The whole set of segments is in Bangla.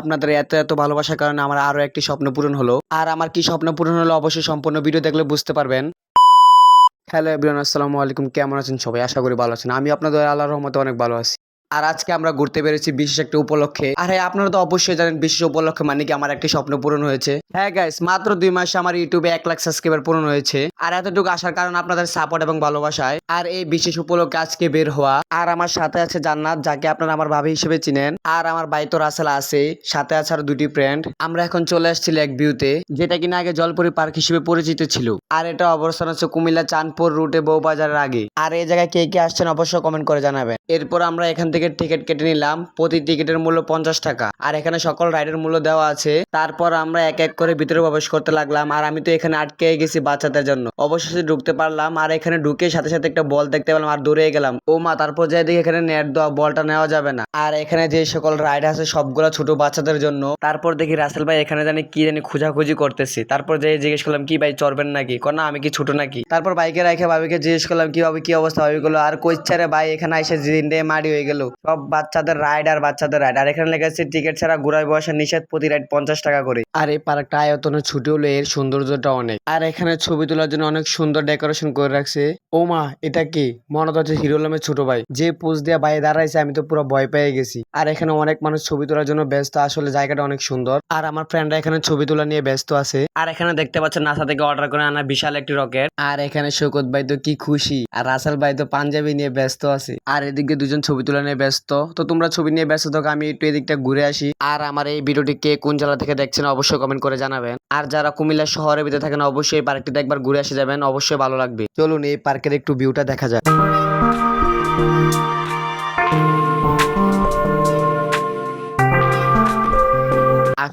আপনাদের এত এত ভালোবাসার কারণে আমার আরও একটি স্বপ্ন পূরণ হলো। আর আমার কি স্বপ্ন পূরণ হলো অবশ্যই সম্পূর্ণ ভিডিও দেখলে বুঝতে পারবেন। হ্যালো এভরিওয়ান, আসসালামু আলাইকুম। কেমন আছেন সবাই? আশা করি ভালো আছেন। আমি আপনাদের আল্লাহর রহমতে অনেক ভালো আছি। আর আজকে আমরা ঘুরতে পেরেছি বিশেষ একটা উপলক্ষে। আর হ্যাঁ আপনারা তো অবশ্যই জানেন বিশেষ উপলক্ষে মানে কি আমার একটি স্বপ্ন পূরণ হয়েছে। হ্যাঁ গাইস মাত্র দুই মাসে আমার ইউটিউবে এক লাখ সাবস্ক্রাইবার পূরণ হয়েছে। আর এতটুকু আসার কারণ আপনাদের সাপোর্ট এবং ভালোবাসায়। আর এই বিশেষ উপলক্ষে আজকে বের হওয়া। আর আমার সাথে আছে জান্নাত, যাকে আপনারা আমার ভাবি হিসেবে চিনেন। আর আমার ভাই তো রাসেল আছে, সাথে আছে আর দুটি ফ্রেন্ড আমরা এখন চলে আসছি এক ভিউতে, যেটা কিনা আগে জলপুরি পার্ক হিসেবে পরিচিত ছিল। আর এটা অবস্থান হচ্ছে কুমিল্লা চাঁদপুর রুটে বউবাজারের আগে। আর এই জায়গায় কে কে আসছেন অবশ্যই কমেন্ট করে জানাবেন। এরপর আমরা এখান থেকে টিকিট কেটে নিলাম। প্রতি টিকিটের মূল্য পঞ্চাশ টাকা। আর এখানে সকল রাইডের মূল্য দেওয়া আছে। তারপর আমরা এক এক করে ভিতরে প্রবেশ করতে লাগলাম। আর আমি তো এখানে আটকে গেছি বাচ্চাদের জন্য। অবশেষে ঢুকতে পারলাম আর এখানে ঢুকে সাথে সাথে একটা বল দেখতে পেলাম আর দৌড়ে গেলাম। ও মা, তারপর যাই দেখি এখানে নেট দেওয়া বলটা নেওয়া যাবে না। আর এখানে যে সকল রাইড আছে সবগুলো ছোট বাচ্চাদের জন্য, তারপর দেখি রাসেল ভাই এখানে জানি কি জানি খোঁজাখুঁজি করতেছি। তারপর যাই জিজ্ঞেস করলাম, কি ভাই, চড়বেন নাকি? না, আমি কি ছোট নাকি? তারপর বাইকে রেখে ভাবিকে জিজ্ঞেস করলাম, কি ভাবে, কি অবস্থা? ভাবি গুলো আর কইছারে ভাই, এখানে এসে জিন্দে মারি হয়ে গেল। সব বাচ্চাদের রাইড আর বাচ্চাদের রাইড। আর এখানে লেখা আছে, টিকিট ছাড়া ঘুরায় বসা নিষেধ, প্রতি রাইড পঞ্চাশ টাকা করে। আর এই পার্কটা আয়তনে ছুটি হলো এর সৌন্দর্যটা অনেক। আর এখানে ছবি তোলার জন্য অনেক সুন্দর ডেকোরেশন করে রাখছে। ও মা, এটা কি? মনে হচ্ছে হিরো আলমের ছোট ভাই। যে পোজ দিয়ে বাইরে দাঁড়াইছে, আমি তো পুরো ভয় পেয়ে গেছি। আর এখানে অনেক মানুষ ছবি তোলার জন্য ব্যস্ত, আসলে জায়গাটা অনেক সুন্দর। আর আমার ফ্রেন্ডরা এখানে ছবি তোলা নিয়ে ব্যস্ত আছে। আর এখানে দেখতে পাচ্ছেন নাসা থেকে অর্ডার করে আনা বিশাল একটি রকেট আর এখানে শৌকত ভাই তো কি খুশি। আর রাসেল ভাই তো পাঞ্জাবি নিয়ে ব্যস্ত আছে। আর এদিকে দুজন ছবি তোলা নিয়ে ব্যস্ত। তো তোমরা ছবি নিয়ে ব্যস্ত থাকো, আমি একটু এদিকটা ঘুরে আসি। আর আমার এই ভিডিওটি কে কোন জেলা থেকে দেখছেন, অবশ্যই কমেন্ট করে জানাবেন। আর যারা কুমিল্লা শহরের ভিতরে থাকেন, অবশ্যই এই পার্কটিতে একবার ঘুরে আসে। যাবেন অবশ্যই ভালো লাগবে। চলুন এই পার্কের একটু ভিউটা দেখা যায়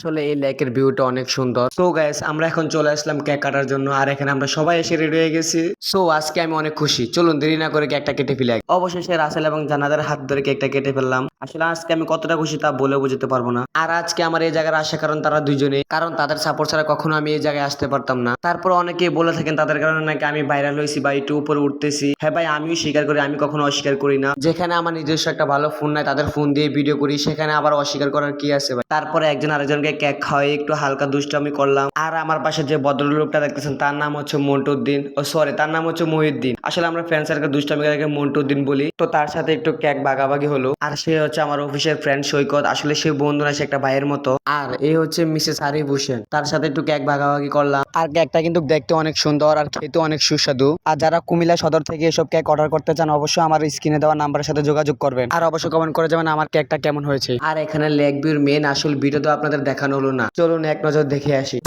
আসলে এই লেকের ভিউটা অনেক সুন্দর। তো গাইস আমরা এখন চলে আসলাম কেক কাটার জন্য আর এখানে আমরা সবাই এসে রেডি হয়ে গেছি। সো আজকে আমি অনেক খুশি। চলুন দেরি না করে কেকটা কেটে ফেলে। অবশেষে রাসেল এবং জানাদের হাত ধরে কেকটা কেটে ফেললাম। আসলে আজকে আমি কতটা খুশি তা বলে বুঝতে পারব না। আর আজকে আমার এই জায়গায় আসার কারণ তারা দুজনে কারণ তাদের সাপোর্ট ছাড়া কখনো আমি এই জায়গায় আসতে পারতাম না। তারপর অনেকেই বলে থাকেন তাদের কারণে নাকি আমি ভাইরাল হয়েছি বা একটু উপরে উঠতেছি। হ্যাঁ ভাই, আমিও স্বীকার করি, আমি কখনো অস্বীকার করি না। যেখানে আমার নিজস্ব একটা ভালো ফোন নাই, তাদের ফোন দিয়ে ভিডিও করি, সেখানে আবার অস্বীকার করার কি আছে ভাই? তারপরে একজন আরেকজনকে কেক খাওয়াই একটু হালকা দুষ্টামি করলাম। আর আমার পাশে যে ভদ্রলোকটা দেখতেছেন, তার নাম হচ্ছে মন্টুদ্দিন। ও সরি তার নাম হচ্ছে মহিউদ্দিন। আসলে আমরা ফ্রেন্ড সার্কেল দুষ্টামি করে মন্টুদ্দিন বলি। তো তার সাথে একটু কেক ভাগাভাগি হলো। আর সে হচ্ছে আমার অফিসের ফ্রেন্ড সৈকত। আসলে সে বন্ধু না, সে একটা ভাইয়ের মতো। আর এই হচ্ছে মিসেস আরিফ হোসেন। তার সাথে একটু কেক ভাগাভাগি করলাম। আর কেকটা কিন্তু দেখতে অনেক সুন্দর আর খেতে অনেক সুস্বাদু। আর যারা কুমিল্লা সদর থেকে এসব কেক অর্ডার করতে চান, অবশ্যই আমার স্ক্রিনে দেওয়া নাম্বারের সাথে যোগাযোগ করবেন। আর অবশ্যই কমেন্ট করে যাবেন আমার কেকটা কেমন হয়েছে। আর এখানে লেগ ভিউর মেন আসল ভিডিও তো আপনাদের দেখানো হলো না। চলুন এক নজর দেখে আসি।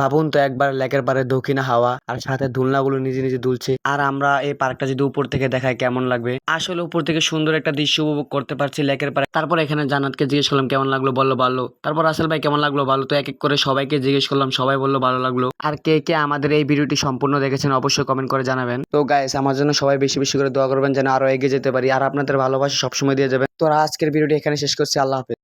ভাবুন তো একবার লেকের পারে দক্ষিণা হাওয়া আর সাথে দুলনাগুলো নিজে নিজে দুলছে। আর আমরা এই পার্কটা যদি উপর থেকে দেখায় কেমন লাগবে? আসলে উপর থেকে সুন্দর একটা দৃশ্য উপভোগ করতে পারছি লেকের পারে তারপর এখানে জান্নাতকে জিজ্ঞেস করলাম, কেমন লাগল? বলল, ভালো। তারপর আসল ভাই, কেমন লাগল? ভালো তো এক এক করে সবাইকে জিজ্ঞেস করলাম, সবাই বলল, ভালো লাগল। আর কে কে আমাদের এই ভিডিওটি সম্পূর্ণ দেখেছেন অবশ্যই কমেন্ট করে জানাবেন। তো গাইস আমার জন্য সবাই বেশি বেশি করে দোয়া করবেন যেন আরও এগিয়ে যেতে পারি। আর আপনাদের ভালোবাসা সবসময় দিয়ে যাবেন। তো আজকের ভিডিওটি এখানে শেষ করছি। আল্লাহ হাফেজ।